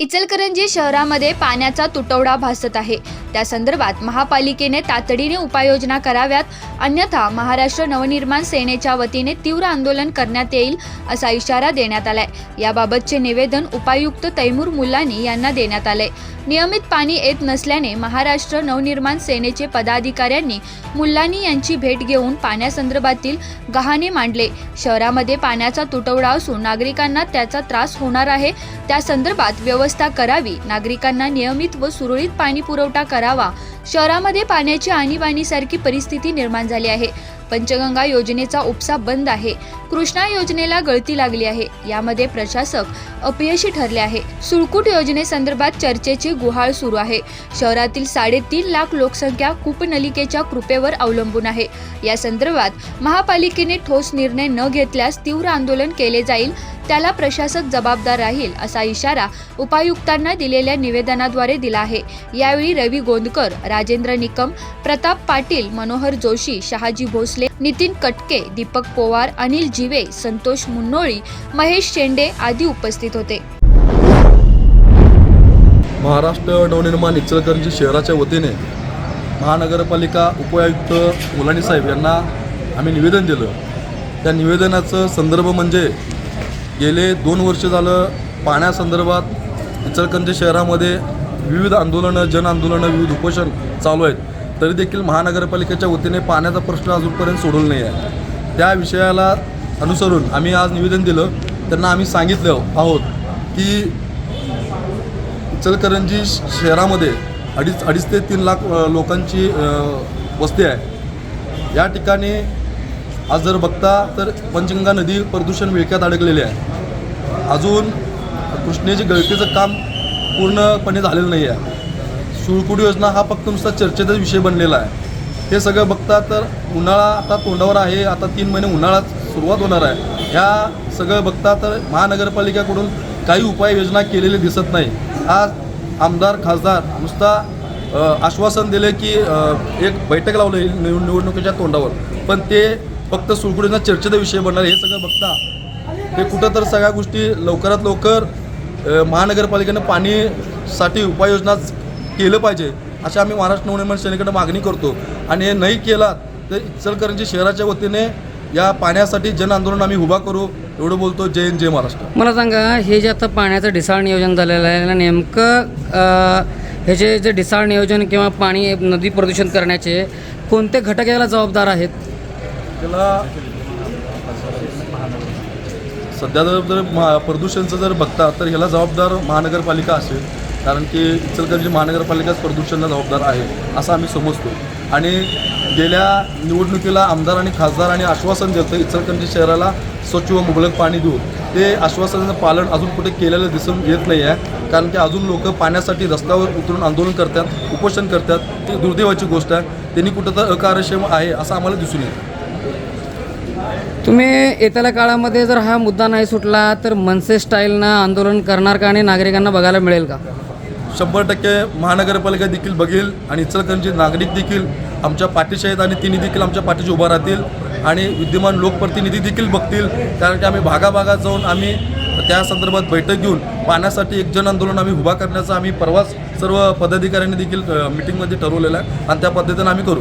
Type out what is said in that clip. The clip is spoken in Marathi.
इचलकरंजी शहरामध्ये पाण्याचा तुटवडा भासत आहे. त्या संदर्भात महापालिकेने तातडीने उपाययोजना कराव्यात. अन्यथा महाराष्ट्र नवनिर्माण सेनेच्या वतीने तीव्र आंदोलन करण्यात येईल असा इशारा देण्यात आलाय. याबाबतचे निवेदन उपायुक्त तैमूर मुल्लानी यांना देण्यात आले नियमित पाणी येत नसल्याने महाराष्ट्र नवनिर्माण सेनेचे पदाधिकाऱ्यांनी मुल्लानी यांची भेट घेऊन पाण्यासंदर्भातील गहाणे मांडले. शहरामध्ये पाण्याचा तुटवडा असून नागरिकांना त्याचा त्रास होणार आहे. त्या संदर्भात व्यवस्था करावी. नागरिकांना नियमित व सुरळीत पाणी पुरवठा करावा. शहरामध्ये पाण्याची आणीबाणीसारखी परिस्थिती निर्माण झाली आहे. पंचगंगा योजनेचा उपसा बंद आहे. कृष्णा योजनेला गळती लागली आहे. यामध्ये प्रशासक अपयशी ठरले आहे. सुळकूट योजनेसंदर्भात चर्चेची गुहाळ सुरू आहे. शहरातील साडेतीन लाख लोकसंख्या कूपनलिकेच्या कृपेवर अवलंबून आहे. या संदर्भात महापालिकेने ठोस निर्णय न घेतल्यास तीव्र आंदोलन केले जाईल. त्याला प्रशासक जबाबदार राहील असा इशारा उपायुक्तांना दिलेल्या निवेदनाद्वारे दिला आहे. यावेळी रवी गोंदकर राजेंद्र निकम प्रताप पाटील मनोहर जोशी शहाजी भोसले नितीन कटके दीपक पोवार अनिल जिवे संतोष मुन्नोळी महेश शेंडे आदी उपस्थित होते. महाराष्ट्र नवनिर्माण इचलकरंजी शहराच्या वतीने महानगरपालिका उपायुक्त मुलानी साहेब यांना आम्ही निवेदन दिलं. त्या निवेदनाचं संदर्भ म्हणजे गेले दोन वर्ष झालं पाण्यासंदर्भात इचलकरंजी शहरामध्ये विविध आंदोलनं जन आंदोलनं विविध उपोषण चालू आहेत. तरी देखील महानगरपालिकेच्या वतीने पाण्याचा प्रश्न अजूनपर्यंत सोडवला नाही आहे. त्या विषयाला अनुसरून आम्ही आज निवेदन दिलं. त्यांना आम्ही सांगितलं आहोत की इचलकरंजी श- शहरामध्ये अडीच अडीच ते तीन लाख लोकांची वस्ती आहे. या ठिकाणी आज जर बघता तर पंचगंगा नदी प्रदूषण विळख्यात अडकलेली आहे. अजून कृष्णेची गळतीचं काम पूर्णपणे झालेलं नाही आहे. सुळकुडी योजना हा फक्त नुसता चर्चेचा विषय बनलेला आहे. हे सगळं बघता तर उन्हाळा आता तोंडावर आहे. आता तीन महिने उन्हाळा सुरुवात होणार आहे. ह्या सगळं बघता तर महानगरपालिकेकडून काही उपाययोजना केलेली दिसत नाही. हा आमदार खासदार नुसता आश्वासन दिले की एक बैठक लावली निवडणुकीच्या तोंडावर. पण ते फक्त सुळकुडींना चर्चेचा विषय बनणार हे सगळं बघता ते कुठं तर सगळ्या गोष्टी लवकरात लवकर महानगरपालिकेनं पाणीसाठी उपाययोजना केलं पाहिजे अशी आम्ही महाराष्ट्र नवनिर्माण सेनेकडे मागणी करतो. आणि हे नाही केला तर इचलकरंजी शहराच्या वतीने या पाण्यासाठी जन आंदोलन आम्ही उभा करू एवढं बोलतो. जय हिंद जय महाराष्ट्र. मला सांगा हे जे आता पाण्याचं ढिसाळ नियोजन झालेलं आहे नेमकं हे जे जे ढिसाळ नियोजन किंवा पाणी नदी प्रदूषण करण्याचे कोणते घटक याला जबाबदार आहेत? त्याला सध्या जर जर महा प्रदूषणचं जर बघता तर ह्याला जबाबदार महानगरपालिका असेल. कारण की इचलकरंजी महानगरपालिकाच प्रदूषणाला जबाबदार आहे असं आम्ही समजतो. आणि गेल्या निवडणुकीला आमदार आणि खासदार आणि आश्वासन देतं इचलकरंजी शहराला स्वच्छ व मुबलक पाणी देऊ ते आश्वासनाचं पालन अजून कुठे केलेलं दिसून येत नाही आहे. कारण की अजून लोक पाण्यासाठी रस्त्यावर उतरून आंदोलन करतात उपोषण करतात. ती दुर्दैवाची गोष्ट आहे. त्यांनी कुठं तर अकार्यक्षम आहे असं आम्हाला दिसून येतं. तुम्ही येत्याल्या काळामध्ये जर हा मुद्दा नाही सुटला तर मनसे स्टाईलनं आंदोलन करणार का आणि नागरिकांना बघायला मिळेल का? शंभर टक्के महानगरपालिका देखील बघेल आणि इचलकरंजी नागरिक देखील आमच्या पाठीशी आहेत आणि तिन्ही देखील आमच्या पाठीशी उभा राहतील आणि विद्यमान लोकप्रतिनिधी देखील बघतील. कारण की आम्ही भागाभागात जाऊन आम्ही त्या संदर्भात बैठक घेऊन पाण्यासाठी एक जन आंदोलन आम्ही उभा करण्याचा आम्ही परवाच सर्व पदाधिकाऱ्यांनी देखील मिटिंगमध्ये ठरवलेलं आहे आणि त्या पद्धतीनं आम्ही करू.